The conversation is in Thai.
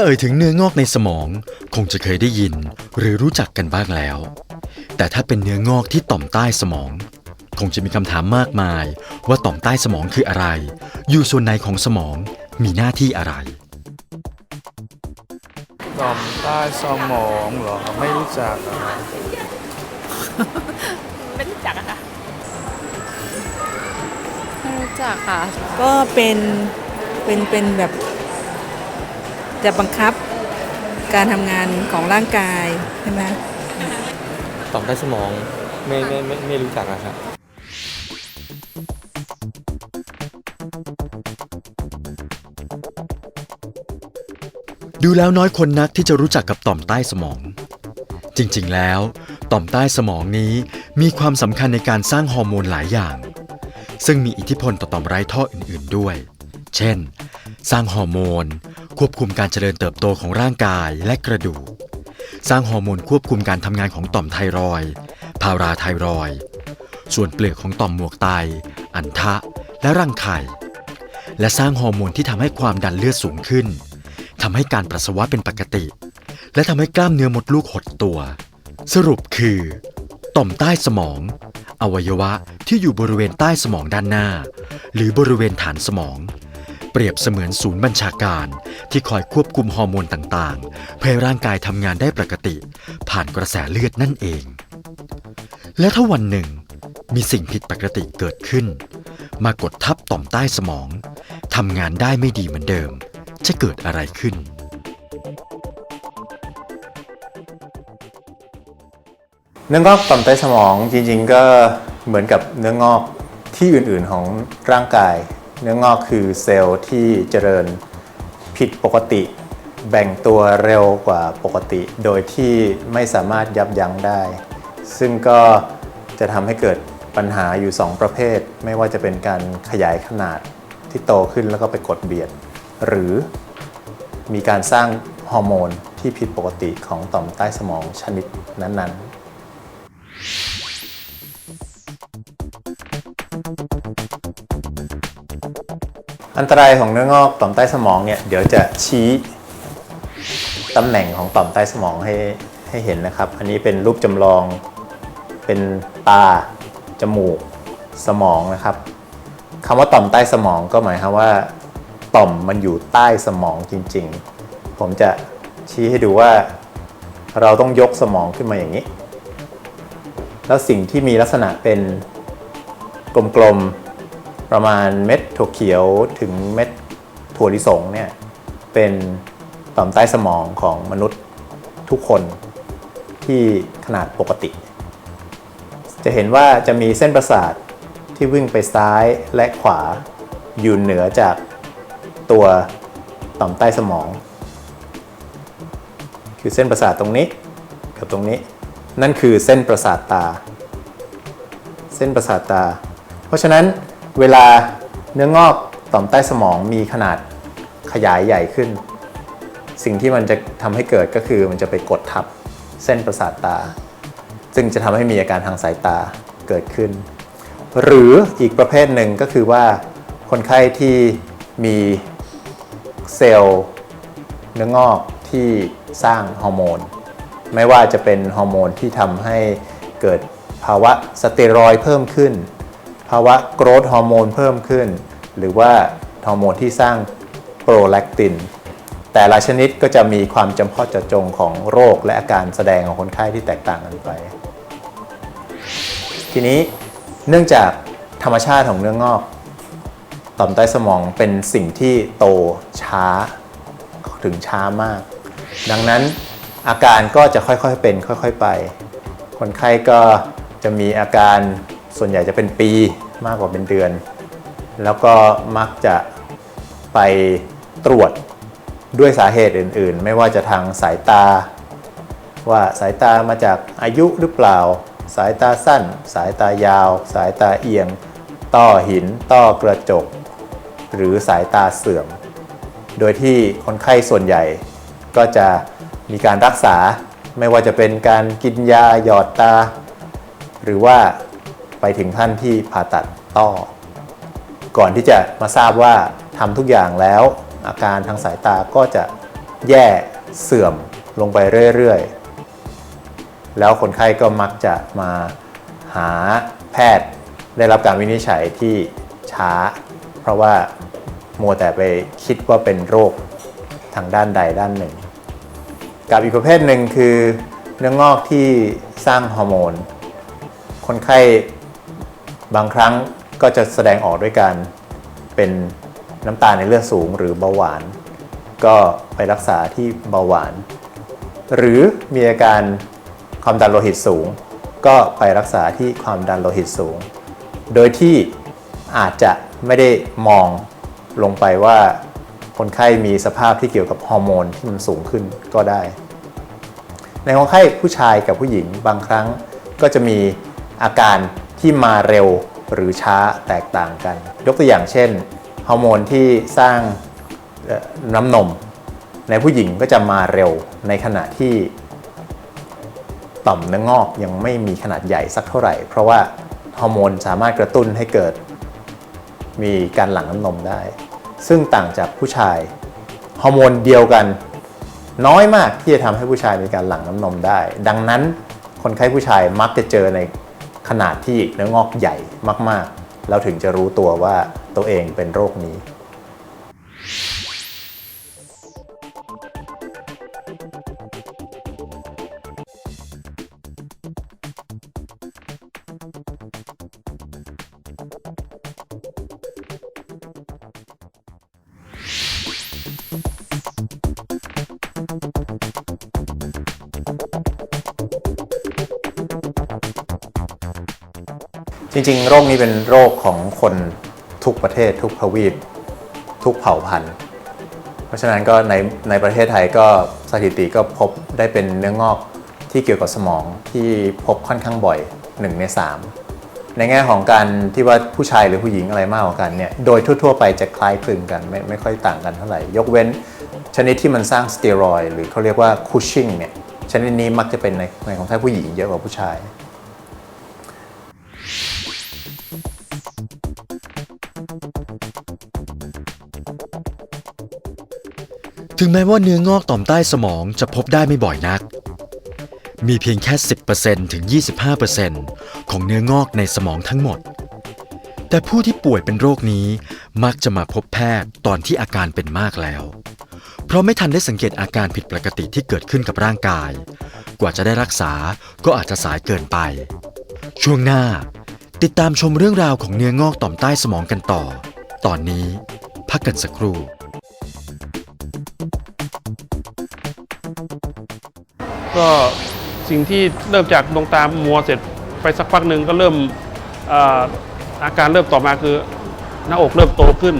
ถ้าเอ่ยถึงเนื้องอกในสมอง คงจะเคยได้ยินหรือรู้จักกันบ้างแล้ว แต่ถ้าเป็นเนื้องอกที่ต่อมใต้สมอง คงจะมีคำถามมากมาย ว่าต่อมใต้สมองคืออะไร อยู่ส่วนไหนของสมองมีหน้าที่อะไร ต่อมใต้สมองเหรอ ไม่รู้จักอะไม่รู้จักอะค่ะไม่รู้จักค่ะ ก็เป็นเป็นเป็นแบบ จะบังคับการทำงานของร่างกายใช่ไหมต่อมใต้สมองไม่ไม่ไม่ไม่รู้จักอะครับดูแล้วน้อยคนนักที่จะรู้จักกับต่อมใต้สมอง จริงๆ แล้ว ต่อมใต้สมองนี้มีความสำคัญในการสร้างฮอร์โมนหลายอย่าง ซึ่งมีอิทธิพลต่อต่อมไร้ท่ออื่นๆด้วย เช่น สร้างฮอร์โมน ควบคุมการเจริญเติบโตของร่างกายและกระดูก สร้างฮอร์โมนควบคุมการทำงานของต่อมไทรอยพาราไทรอยส่วนเปลือกของต่อมหมวกไต อันทะ และรังไข่ และสร้างฮอร์โมนที่ทำให้ความดันเลือดสูงขึ้นทำให้การปัสสาวะเป็นปกติ และทำให้กล้ามเนื้อมดลูกหดตัว สรุปคือ ต่อมใต้สมอง อวัยวะที่อยู่บริเวณใต้สมองด้านหน้า หรือบริเวณฐานสมอง เปรียบเสมือนศูนย์บัญชาการ ที่คอยควบคุมฮอร์โมนต่างๆ เพื่อร่างกายทำงานได้ปกติ ผ่านกระแสเลือดนั่นเอง และถ้าวันหนึ่ง มีสิ่งผิดปกติเกิดขึ้น มากดทับต่อมใต้สมองทำงานได้ไม่ดีเหมือนเดิม จะเกิดอะไรขึ้นเนื้องอกต่อมใต้สมองจริงๆก็เหมือนกับเนื้องอกที่อื่นๆของร่างกาย เนื้องอกคือเซลล์ที่เจริญผิดปกติ แบ่งตัวเร็วกว่าปกติ โดยที่ไม่สามารถยับยั้งได้ ซึ่งก็จะทำให้เกิดปัญหาอยู่ 2 ประเภท ไม่ว่าจะเป็นการขยายขนาดที่โตขึ้นแล้วก็ไปกดเบียด หรือมีการสร้างฮอร์โมนที่ผิดปกติของต่อมใต้สมองชนิดนั้นๆ อันตรายของเนื้องอกต่อมใต้สมองเนี่ยเดี๋ยวจะชี้ตำแหน่งของต่อมใต้สมองให้ให้เห็นนะครับ อันนี้เป็นรูปจำลองเป็นตา จมูก สมองนะครับคำว่าต่อมใต้สมองก็หมายความว่า ต่อมมันอยู่ใต้สมองจริงๆ ผมจะชี้ให้ดูว่าเราต้องยกสมองขึ้นมาอย่างนี้ แล้วสิ่งที่มีลักษณะเป็น กลมๆ ประมาณเม็ดถั่วเขียวถึงเม็ดถั่วลิสงเนี่ยเป็นต่อมใต้สมองของมนุษย์ทุกคนที่ขนาดปกติ จะเห็นว่าจะมีเส้นประสาทที่วิ่งไปซ้ายและขวาอยู่เหนือจากตัวต่อมใต้สมอง คือเส้นประสาทตรงนี้กับตรงนี้ นั่นคือเส้นประสาทตา เส้นประสาทตา เพราะฉะนั้นเวลาเนื้องอกต่อมใต้สมองมีขนาดขยายใหญ่ขึ้น สิ่งที่มันจะทำให้เกิดก็คือมันจะไปกดทับเส้นประสาทตา ซึ่งจะทำให้มีอาการทางสายตาเกิดขึ้น หรืออีกประเภทหนึ่งก็คือว่าคนไข้ที่มีเซลล์เนื้องอกที่สร้างฮอร์โมน ไม่ว่าจะเป็นฮอร์โมนที่ทำให้เกิดภาวะสเตียรอย์เพิ่มขึ้น ภาวะโกรทฮอร์โมนเพิ่มขึ้น หรือว่าฮอร์โมนที่สร้างโปรแลคติน แต่ละชนิดก็จะมีความจำเพาะเจาะจงของโรคและอาการแสดงของคนไข้ที่แตกต่างกันไป ทีนี้เนื่องจากธรรมชาติของเนื้องอก ต่อมใต้สมองเป็นสิ่งที่โตช้าถึงช้ามาก ดังนั้นอาการก็จะค่อยๆเป็นค่อย ๆไป คนไข้ก็จะมีอาการ ส่วนใหญ่จะเป็นปีมากกว่าเป็นเดือน แล้วก็มักจะไปตรวจด้วยสาเหตุอื่น ๆ ไม่ว่าจะทางสายตา ว่าสายตามาจากอายุหรือเปล่า สายตาสั้น สายตายาว สายตาเอียง ต้อหิน ต้อกระจก หรือสายตาเสื่อม โดยที่คนไข้ส่วนใหญ่ก็จะมีการรักษาไม่ว่าจะเป็นการกินยาหยอดตา หรือว่า ไปถึงขั้นที่ผ่าตัดต้อ ก่อนที่จะมาทราบว่าทำทุกอย่างแล้ว อาการทางสายตาก็จะแย่เสื่อมลงไปเรื่อยๆ แล้วคนไข้ก็มักจะมาหาแพทย์ได้รับการวินิจฉัยที่ช้า เพราะว่ามัวแต่ไปคิดว่าเป็นโรคทางด้านใดด้านหนึ่ง กับอีกประเภทหนึ่งคือเนื้องอกที่สร้างฮอร์โมน คนไข้ บางครั้งก็จะแสดงออกด้วยการเป็นน้ำตาลในเลือดสูงหรือเบาหวาน ก็ไปรักษาที่เบาหวาน หรือมีอาการความดันโลหิตสูง ก็ไปรักษาที่ความดันโลหิตสูง โดยที่อาจจะไม่ได้มองลงไปว่าคนไข้มีสภาพที่เกี่ยวกับฮอร์โมนที่มันสูงขึ้นก็ได้ ในคนไข้ผู้ชายกับผู้หญิงบางครั้งก็จะมีอาการ ที่มาเร็วหรือช้าแตกต่างกัน ยกตัวอย่างเช่นฮอร์โมนที่สร้างน้ำนม ในผู้หญิงก็จะมาเร็วในขณะที่ต่อมเนื้องอกยังไม่มีขนาดใหญ่สักเท่าไหร่ เพราะว่าฮอร์โมนสามารถกระตุ้นให้เกิด มีการหลั่งน้ำนมได้ ซึ่งต่างจากผู้ชายฮอร์โมนเดียวกัน น้อยมากที่จะทำให้ผู้ชายมีการหลั่งน้ำนมได้ ดังนั้นคนไข้ผู้ชายมักจะเจอใน ขนาดที่เนื้องอกใหญ่มากๆ แล้วถึงจะรู้ตัวว่าตัวเองเป็นโรคนี้ จริงๆ โรคนี้เป็นโรคของคนทุกประเทศทุกทวีป ทุกเผ่าพันธุ์ เพราะฉะนั้นก็ในในประเทศไทยก็สถิติก็พบได้เป็นเนื้องอกที่เกี่ยวกับสมองที่พบค่อนข้างบ่อย 1 ใน 3 ในแง่ของการที่ว่าผู้ชายหรือผู้หญิงอะไรมากกว่ากันเนี่ยโดยทั่ว ๆ ไปจะคล้ายคลึงกันไม่ไม่ค่อยต่างกันเท่าไหร่ ยกเว้นชนิดที่มันสร้างสเตียรอยหรือเขาเรียกว่าคูชชิงเนี่ยชนิดนี้มักจะเป็นในในของท่านผู้หญิงเยอะกว่าผู้ชาย ถึงแม้ว่าเนื้องอกต่อมใต้สมองจะพบได้ไม่บ่อยนัก มีเพียงแค่ 10%ถึง 25%ของเนื้องอกในสมองทั้งหมด แต่ผู้ที่ป่วยเป็นโรคนี้มักจะมาพบแพทย์ตอนที่อาการเป็นมากแล้ว เพราะไม่ทันได้สังเกตอาการผิดปกติที่เกิดขึ้นกับร่างกาย กว่าจะได้รักษาก็อาจจะสายเกินไป ช่วงหน้า ติดตามชมเรื่องราวของเนื้องอกต่อมใต้สมองกันต่อ ตอนนี้ พักกันสักครู่ ก็สิ่งที่เริ่มจากดวงตามัวเสร็จไปสักพักหนึ่งก็เริ่มออาการเริ่มต่อมาคือหน้าอกเริ่มโตขึ้น